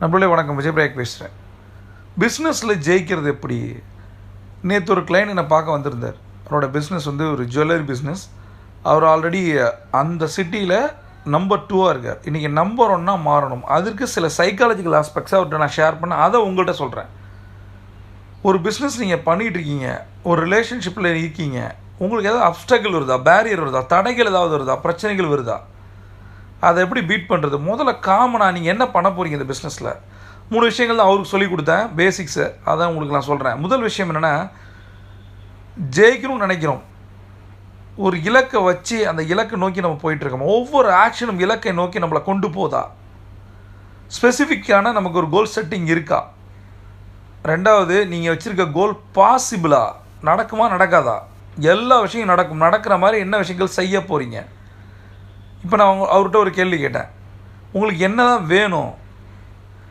நம்மளே வணக்கம். விஜய் பிரேக் பேசுகிறேன் பிஸ்னஸில் ஜெயிக்கிறது எப்படி? நேற்று ஒரு கிளைண்ட் என்னை பார்க்க வந்திருந்தார். அவரோட பிஸ்னஸ் வந்து ஒரு ஜுவல்லரி பிஸ்னஸ் அவர் ஆல்ரெடி அந்த சிட்டியில் நம்பர் டூவாக இருக்கார். இன்றைக்கி நம்பர் ஒன்றா மாறணும். அதற்கு சில சைக்காலஜிக்கல் ஆஸ்பெக்ட்ஸை அவர்கிட்ட நான் ஷேர் பண்ண அதை உங்கள்கிட்ட சொல்கிறேன் ஒரு பிஸ்னஸ் நீங்கள் பண்ணிகிட்டு இருக்கீங்க ஒரு ரிலேஷன்ஷிப்பில் இருக்கீங்க உங்களுக்கு ஏதாவது அப்டக்கிள் வருதா? பேரியர் வருதா? தடைகள் ஏதாவது வருதா? பிரச்சனைகள் வருதா? அதை எப்படி பீட் பண்ணுறது முதல்ல காமனாக நீங்கள் என்ன பண்ண போகிறீங்க இந்த பிஸ்னஸில் மூணு விஷயங்கள் தான் அவருக்கு சொல்லிக் கொடுத்தேன் பேசிக்ஸு அதான் உங்களுக்கு நான் சொல்கிறேன் முதல் விஷயம் என்னென்னா ஜெயிக்கணும்னு நினைக்கிறோம். ஒரு இலக்கை வச்சு அந்த இலக்கை நோக்கி நம்ம போயிட்டுருக்கோம் ஒவ்வொரு ஆக்ஷனும் இலக்கை நோக்கி நம்மளை கொண்டு போதா? ஸ்பெசிஃபிக்கான நமக்கு ஒரு கோல் செட்டிங் இருக்கா? ரெண்டாவது நீங்கள் வச்சுருக்க கோல் பாசிபிளா நடக்குமா நடக்காதா? எல்லா விஷயம் நடக்கும். நடக்கிற மாதிரி என்ன விஷயங்கள் செய்ய போகிறீங்க இப்போ நான் அவங்க- அவர்கிட்ட ஒரு கேள்வி கேட்டேன். உங்களுக்கு என்ன தான் வேணும்?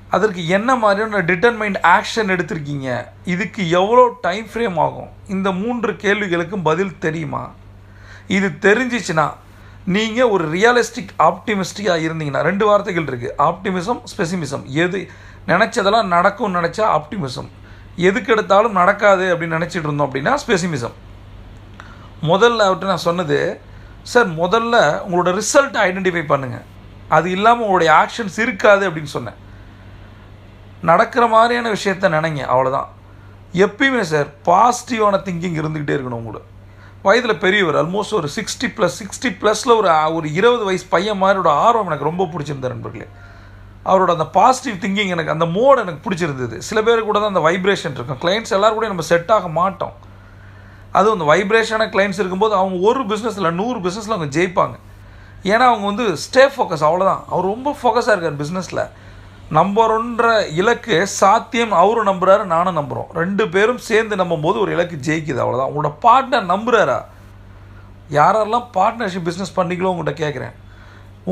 அதற்கு என்ன மாதிரியான டிட்டர்மைண்ட் ஆக்ஷன் எடுத்திருக்கீங்க? இதுக்கு எவ்வளோ டைம் ஃப்ரேம் ஆகும்? இந்த மூன்று கேள்விகளுக்கும் பதில் தெரியுமா? இது தெரிஞ்சிச்சுன்னா நீங்கள் ஒரு ரியலிஸ்டிக் ஆப்டிமிஸ்டிக்காக இருந்தீங்கன்னா ரெண்டு வார்த்தைகள் இருக்குது ஆப்டிமிசம் ஸ்பெசிமிசம் எது நினச்சதெல்லாம் நடக்கும்னு நினச்சா ஆப்டிமிசம் எதுக்கு எடுத்தாலும் நடக்காது அப்படின்னு நினச்சிட்டு இருந்தோம் அப்படின்னா ஸ்பெசிமிசம் முதல்ல அவர்கிட்ட நான் சொன்னது சார் முதல்ல உங்களோட ரிசல்ட்டை ஐடென்டிஃபை பண்ணுங்கள் அது இல்லாமல் உங்களுடைய ஆக்ஷன்ஸ் இருக்காது அப்படின்னு சொன்னேன். நடக்கிற மாதிரியான விஷயத்த நினைங்க அவ்வளோதான் எப்பயுமே சார் பாசிட்டிவான திங்கிங் இருந்துக்கிட்டே இருக்கணும் உங்களுக்கு வயதில் பெரியவர் ஆல்மோஸ்ட் ஒரு சிக்ஸ்டி ப்ளஸ் சிக்ஸ்டி ப்ளஸில் ஒரு ஒரு இருபது வயசு பையன் மாதிரியோட ஆர்வம் எனக்கு ரொம்ப பிடிச்சிருந்தார் நண்பர்களே. அவரோட அந்த பாசிட்டிவ் திங்கிங் எனக்கு அந்த மோட் எனக்கு பிடிச்சிருந்தது. சில பேர் கூட தான் அந்த வைப்ரேஷன் இருக்கும். கிளைண்ட்ஸ் எல்லோரும் கூட நம்ம செட் ஆக மாட்டோம். அதுவும் அந்த வைப்ரேஷனான கிளைண்ட்ஸ் இருக்கும்போது அவங்க ஒரு பிஸ்னஸில் நூறு பிஸ்னஸில் அவங்க ஜெயிப்பாங்க. ஏன்னா அவங்க வந்து ஸ்டே ஃபோக்கஸ் அவ்வளோதான் அவர் ரொம்ப ஃபோக்கஸாக இருக்கார் பிஸ்னஸில் நம்பர் ஒன்ற இலக்கு சாத்தியம் அவரும் நம்புறாரு நானும் நம்புகிறோம் ரெண்டு பேரும் சேர்ந்து நம்பும்போது ஒரு இலக்கு ஜெயிக்குது அவ்வளோதான் உங்களோட பார்ட்னர் நம்புகிறாரா யாரெல்லாம் பார்ட்னர்ஷிப் பிஸ்னஸ் பண்ணிக்கலோ உங்கள்கிட்ட கேட்குறேன்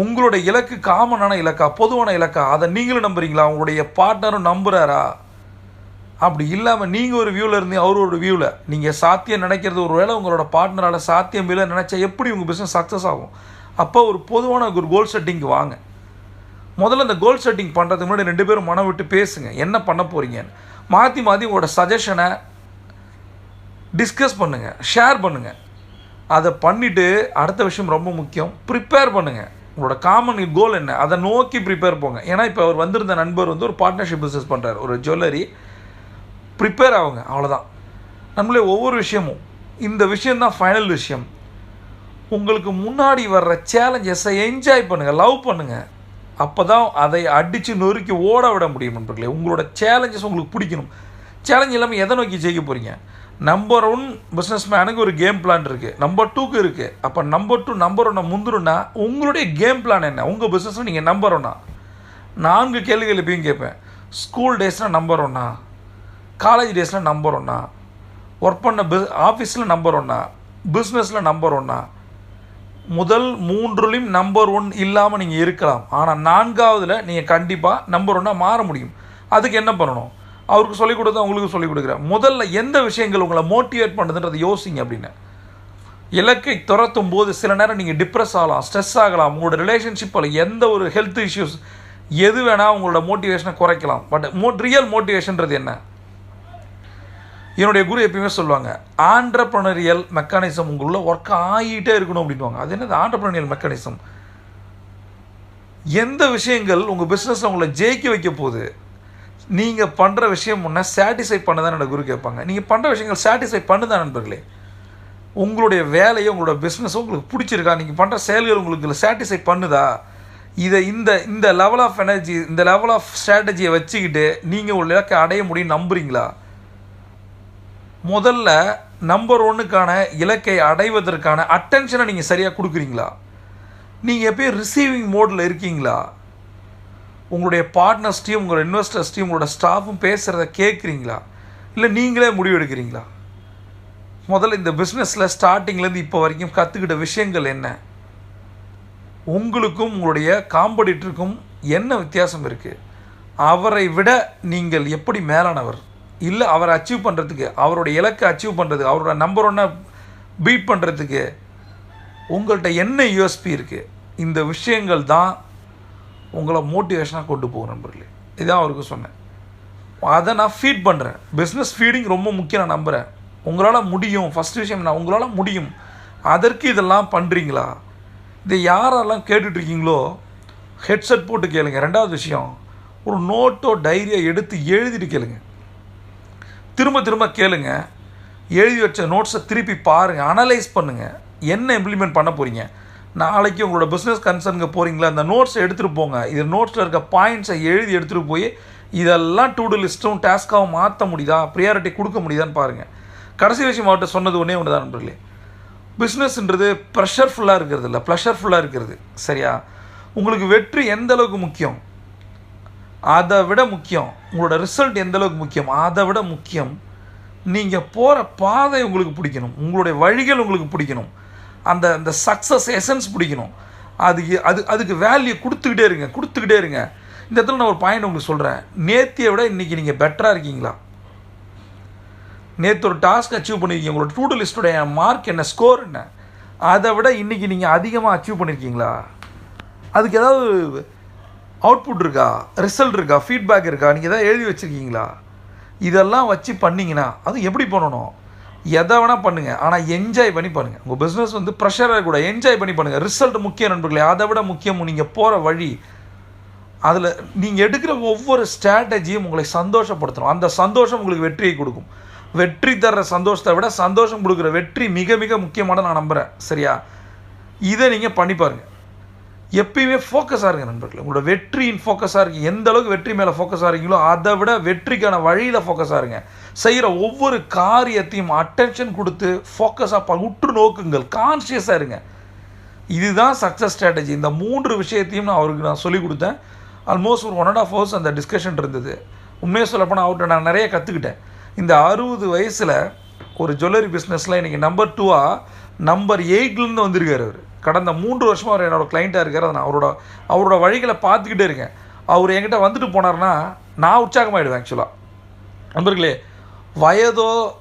உங்களுடைய இலக்கு காமனான இலக்கா பொதுவான இலக்கா அதை நீங்களும் நம்புறீங்களா? உங்களுடைய பார்ட்னரும் நம்புகிறாரா அப்படி இல்லாமல் நீங்கள் ஒரு வியூவில் இருந்து அவர் ஒரு வியூவில் நீங்கள் சாத்தியம் நினைக்கிறது ஒரு வேளை உங்களோட பார்ட்னரால் சாத்தியம் இல்லை நினச்சா எப்படி உங்கள் பிஸ்னஸ் சக்ஸஸ் ஆகும்? அப்போ ஒரு பொதுவான ஒரு கோல் செட்டிங்க்கு வாங்க. முதல்ல இந்த கோல் செட்டிங் பண்ணுறதுக்கு முன்னாடி ரெண்டு பேரும் மனம் விட்டு பேசுங்க என்ன பண்ண போகிறீங்கன்னு மாற்றி மாற்றி உங்களோட சஜஷனை டிஸ்கஸ் பண்ணுங்கள் ஷேர் பண்ணுங்கள் அதை பண்ணிவிட்டு அடுத்த விஷயம் ரொம்ப முக்கியம் ப்ரிப்பேர் பண்ணுங்கள் உங்களோட காமன் கோல் என்ன? அதை நோக்கி ப்ரிப்பேர் போங்க. ஏன்னா இப்போ அவர் வந்திருந்த நண்பர் வந்து ஒரு பார்ட்னர்ஷிப் பிஸ்னஸ் பண்ணுறாரு ஒரு ஜுவல்லரி ப்ரிப்பேர் ஆகுங்க அவ்வளோதான் நம்மளே ஒவ்வொரு விஷயமும் இந்த விஷயந்தான் ஃபைனல் விஷயம். உங்களுக்கு முன்னாடி வர்ற சேலஞ்சஸை என்ஜாய் பண்ணுங்கள் லவ் பண்ணுங்கள் அப்போ தான் அதை அடித்து நொறுக்கி ஓட விட முடியும் நண்பர்களே. உங்களோட சேலஞ்சஸ் உங்களுக்கு பிடிக்கணும். சேலஞ்ச் இல்லாமல் எதை நோக்கி ஜெயிக்க போகிறீங்க நம்பர் ஒன் பிஸ்னஸ் மேனுக்கு ஒரு கேம் பிளான் இருக்குது நம்பர் டூக்கு இருக்குது அப்போ நம்பர் டூ நம்பர் ஒன்னை முந்துருன்னா உங்களுடைய கேம் பிளான் என்ன? உங்கள் பிஸ்னஸில் நீங்கள் நம்பர் ஒன்னா நான்கு கேள்விகள் எப்பயும் கேட்பேன். ஸ்கூல் டேஸ்னால் நம்பர் ஒன்னா காலேஜ் டேஸில் நம்பர் ஒன்றா ஒர்க் பண்ண பிஸ் ஆஃபீஸில் நம்பர் ஒன்றா பிஸ்னஸில் நம்பர் ஒன்றா முதல் மூன்றுலையும் நம்பர் ஒன் இல்லாமல் நீங்கள் இருக்கலாம். ஆனால் நான்காவதில் நீங்கள் கண்டிப்பாக நம்பர் ஒன்னாக மாற முடியும். அதுக்கு என்ன பண்ணணும்? அவருக்கு சொல்லிக் கொடுத்து உங்களுக்கு சொல்லிக் கொடுக்குறேன். முதல்ல எந்த விஷயங்கள் உங்களை மோட்டிவேட் பண்ணுதுன்றதை யோசிங்க அப்படின்னு. இலக்கை துரத்தும் போது சில நேரம் நீங்கள் டிப்ரெஸ் ஆகலாம் ஸ்ட்ரெஸ் ஆகலாம். உங்களோட ரிலேஷன்ஷிப்பில் எந்த ஒரு ஹெல்த் இஷ்யூஸ் எது வேணால் உங்களோட மோட்டிவேஷனை குறைக்கலாம். பட் மோ ரியல் மோட்டிவேஷன்றது என்ன? என்னுடைய குரு எப்பயுமே சொல்லுவாங்க ஆண்டர்ப்ரனரியல் மெக்கானிசம் உங்களுள்ள ஒர்க் ஆகிட்டே இருக்கணும் அப்படின்வாங்க அது என்னது? Entrepreneurial mechanism. எந்த விஷயங்கள் உங்கள் பிஸ்னஸில் உங்களை ஜெயிக்க வைக்க போகுது நீங்கள் பண்ணுற விஷயம் ஒன்றா சாட்டிஸ்ஃபை பண்ணதான் என்னோட குரு கேட்பாங்க. நீங்கள் பண்ணுற விஷயங்கள் சாட்டிஸ்ஃபை பண்ணுதான் நண்பர்களே? உங்களுடைய வேலையை உங்களோட பிஸ்னஸும் உங்களுக்கு பிடிச்சிருக்கா? நீங்கள் பண்ணுற செயல்கள் உங்களுக்கு சாட்டிஸ்ஃபை பண்ணுதா? இதை இந்த இந்த லெவல் ஆஃப் எனர்ஜி இந்த லெவல் ஆஃப் ஸ்ட்ராட்டஜியை வச்சுக்கிட்டு நீங்கள் ஒரு இலக்கை அடைய முடியும் நம்புறீங்களா? முதல்ல நம்பர் ஒன்றுக்கான இலக்கை அடைவதற்கான அட்டென்ஷனை நீங்கள் சரியாக கொடுக்குறீங்களா? நீங்கள் எப்பயும் ரிசீவிங் மோடில் இருக்கீங்களா? உங்களுடைய பார்ட்னர்ஸ்டையும் உங்களோட இன்வெஸ்டர்ஸ்டையும் உங்களோட ஸ்டாஃபும் பேசுகிறத கேட்குறீங்களா? இல்லை நீங்களே முடிவு எடுக்கிறீங்களா? முதல்ல இந்த பிஸ்னஸில் ஸ்டார்டிங்லேருந்து இப்போ வரைக்கும் கற்றுக்கிட்ட விஷயங்கள் என்ன? உங்களுக்கும் உங்களுடைய காம்படிட்டருக்கும் என்ன வித்தியாசம் இருக்குது அவரை விட நீங்கள் எப்படி மேலானவர்? இல்லை அவரை அச்சீவ் பண்ணுறதுக்கு அவருடைய இலக்கை அச்சீவ் பண்ணுறதுக்கு அவரோட நம்பர் ஒன்றை பீட் பண்ணுறதுக்கு உங்கள்கிட்ட என்ன யூஎஸ்பி இருக்குது இந்த விஷயங்கள் தான் உங்களை மோட்டிவேஷனாக கொண்டு போகும் நண்பர்களே. இதான் அவருக்கு சொன்னேன். அதை நான் ஃபீட் பண்ணுறேன் பிஸ்னஸ் ஃபீடிங் ரொம்ப முக்கியம் நான் நம்புகிறேன் உங்களால் முடியும். ஃபஸ்ட் விஷயம் நான் உங்களால் முடியும். அதற்கு இதெல்லாம் பண்ணுறீங்களா இதை யாரெல்லாம் கேட்டுட்ருக்கீங்களோ ஹெட்செட் போட்டு கேளுங்க. ரெண்டாவது விஷயம் ஒரு நோட்டோ டைரியை எடுத்து எழுதிட்டு கேளுங்க. திரும்ப திரும்ப கேளுங்க. எழுதி வச்ச நோட்ஸை திருப்பி பாருங்கள் அனலைஸ் பண்ணுங்கள் என்ன இம்ப்ளிமெண்ட் பண்ண போகிறீங்க நாளைக்கு உங்களோட பிஸ்னஸ் கன்சர்னுக்கு போகிறீங்களா அந்த நோட்ஸை எடுத்துகிட்டு போங்க. இது நோட்ஸில் இருக்க பாயிண்ட்ஸை எழுதி எடுத்துகிட்டு போய் இதெல்லாம் டூ டூ லிஸ்ட்டும் டாஸ்க்காகவும் மாற்ற முடியுதா? ப்ரியாரிட்டி கொடுக்க முடியுதான்னு பாருங்கள் கடைசி விஷயம் அவர்கிட்ட சொன்னது ஒன்றே ஒன்று தான் நண்பர்களே பிஸ்னஸ்ன்றது ப்ரெஷர்ஃபுல்லாக இருக்கிறது இல்லை. ப்ளஷர்ஃபுல்லாக இருக்கிறது. சரியா? உங்களுக்கு வெற்றி எந்த அளவுக்கு முக்கியம்? அதை விட முக்கியம். உங்களோட ரிசல்ட் எந்த அளவுக்கு முக்கியம்? அதை விட முக்கியம் நீங்கள் போகிற பாதை உங்களுக்கு பிடிக்கணும். உங்களுடைய வழிகள் உங்களுக்கு பிடிக்கணும். அந்த அந்த சக்ஸஸ் எசன்ஸ் பிடிக்கணும். அது அது அதுக்கு வேல்யூ கொடுத்துக்கிட்டே இருங்க கொடுத்துக்கிட்டே இருங்க. இந்த இடத்துல நான் ஒரு பாயிண்ட் உங்களுக்கு சொல்கிறேன் நேத்தியை விட இன்றைக்கி நீங்கள் பெட்டராக இருக்கீங்களா? நேற்று ஒரு டாஸ்க் அச்சீவ் பண்ணியிருக்கீங்க உங்களோட டூடு லிஸ்ட்டுடைய மார்க் என்ன? ஸ்கோர் என்ன? அதை விட இன்றைக்கி நீங்கள் அதிகமாக அச்சீவ் பண்ணியிருக்கீங்களா அதுக்கு ஏதாவது அவுட்புட் இருக்கா? ரிசல்ட் இருக்கா? ஃபீட்பேக் இருக்கா? நீங்கள் எதாவது எழுதி வச்சுருக்கீங்களா? இதெல்லாம் வச்சு பண்ணிங்கன்னா அது எப்படி பண்ணணும்? எதை வேணால் பண்ணுங்கள் ஆனால் என்ஜாய் பண்ணி பண்ணுங்கள் உங்கள் பிஸ்னஸ் வந்து ப்ரெஷராக கூட என்ஜாய் பண்ணி பண்ணுங்கள் ரிசல்ட் முக்கியம் நண்பர்களே. அதை விட முக்கியம் நீங்கள் போகிற வழி. அதில் நீங்கள் எடுக்கிற ஒவ்வொரு ஸ்ட்ராட்டஜியும் உங்களை சந்தோஷப்படுத்தணும். அந்த சந்தோஷம் உங்களுக்கு வெற்றியை கொடுக்கும். வெற்றி தர்ற சந்தோஷத்தை விட சந்தோஷம் கொடுக்குற வெற்றி மிக மிக முக்கியமான நான் நம்புகிறேன் சரியா? இதை நீங்கள் பண்ணி பாருங்கள் எப்பயுமே ஃபோக்கஸாக இருங்க நண்பர்களே. உங்களோட வெற்றியின் ஃபோக்கஸாக இருக்கு எந்த அளவுக்கு வெற்றி மேலே ஃபோக்கஸாக இருக்கீங்களோ அதை விட வெற்றிக்கான வழியில் ஃபோக்கஸாக இருங்க. செய்கிற ஒவ்வொரு காரியத்தையும் அட்டென்ஷன் கொடுத்து ஃபோக்கஸாக ப உற்று நோக்குங்கள். கான்சியஸாக இருங்க. இதுதான் சக்ஸஸ் ஸ்ட்ராட்டஜி இந்த மூன்று விஷயத்தையும் நான் அவருக்கு நான் சொல்லிக் கொடுத்தேன். ஆல்மோஸ்ட் ஒரு ஒன் அண்ட் ஆஃப் ஹவர்ஸ் அந்த டிஸ்கஷன் இருந்தது. உண்மையாக சொல்லப்போனால் அவர்கிட்ட நான் நிறைய கற்றுக்கிட்டேன் இந்த அறுபது வயசில் ஒரு ஜுவல்லரி பிஸ்னஸில் இன்றைக்கி நம்பர் டூவாக நம்பர் எயிட்லேருந்து வந்திருக்காரு அவர். கடந்த மூன்று வருஷமாக அவர் என்னோடய கிளைண்ட்டாக இருக்கார். அதை நான் அவரோட அவரோட வழிகளை பார்த்துக்கிட்டே இருக்கேன். அவர் என்கிட்ட வந்துட்டு போனார்னா நான் உற்சாகமாகிடுவேன் ஆக்சுவலாக நண்பர்களே வயதோ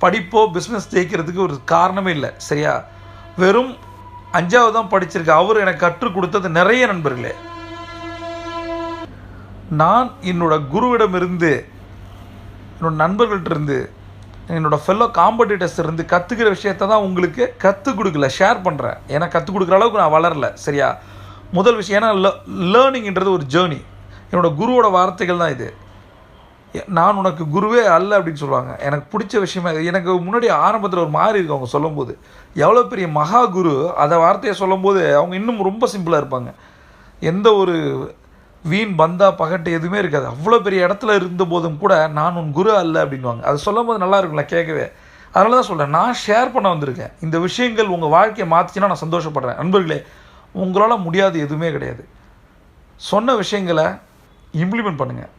படிப்போ பிஸ்னஸ் ஜெயிக்கிறதுக்கு ஒரு காரணமே இல்லை. சரியா? வெறும் அஞ்சாவது தான் படிச்சிருக்க. அவர் எனக்கு கற்றுக் கொடுத்தது நிறைய நண்பர்களே. நான் என்னோட குருவிடமிருந்து என்னோட நண்பர்கள்ட்ட இருந்து என்னோடய ஃபெல்லோ காம்படிட்டர்ஸ் இருந்து கற்றுக்கிற விஷயத்த தான் உங்களுக்கு கற்றுக் கொடுக்கல ஷேர் பண்ணுறேன் ஏன்னா கற்றுக் கொடுக்குற அளவுக்கு நான் வளரல சரியா? முதல் விஷயம் ஏன்னா லேர்னிங்கிறது ஒரு ஜேர்னி என்னோடய குருவோட வார்த்தைகள் தான் இது. நான் உனக்கு குருவே அல்ல அப்படின்னு சொல்லுவாங்க. எனக்கு பிடிச்ச விஷயமே எனக்கு முன்னாடி ஆரம்பத்தில் ஒரு மாதிரி இருக்கு அவங்க சொல்லும்போது. எவ்வளோ பெரிய மகா குரு அதை வார்த்தையை சொல்லும்போது அவங்க இன்னும் ரொம்ப சிம்பிளாக இருப்பாங்க. எந்த ஒரு வீண் பந்தா பகட்டு எதுவுமே இருக்காது. அவ்வளோ பெரிய இடத்துல இருந்த போதும் கூட நான் உன் குரு அல்ல அப்படின்வாங்க அது சொல்லும் போது நல்லா இருக்கும்ல கேட்கவே. அதனால தான் சொல்கிறேன் நான் ஷேர் பண்ண வந்திருக்கேன். இந்த விஷயங்கள் உங்கள் வாழ்க்கையை மாற்றிச்சுன்னா நான் சந்தோஷப்படுறேன். நண்பர்களே உங்களால் முடியாது எதுவுமே கிடையாது. சொன்ன விஷயங்களை இம்ப்ளிமெண்ட் பண்ணுங்கள்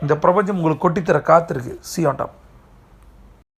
இந்த பிரபஞ்சம் உங்களுக்கு கொட்டித்தர காத்திருக்கு. C on top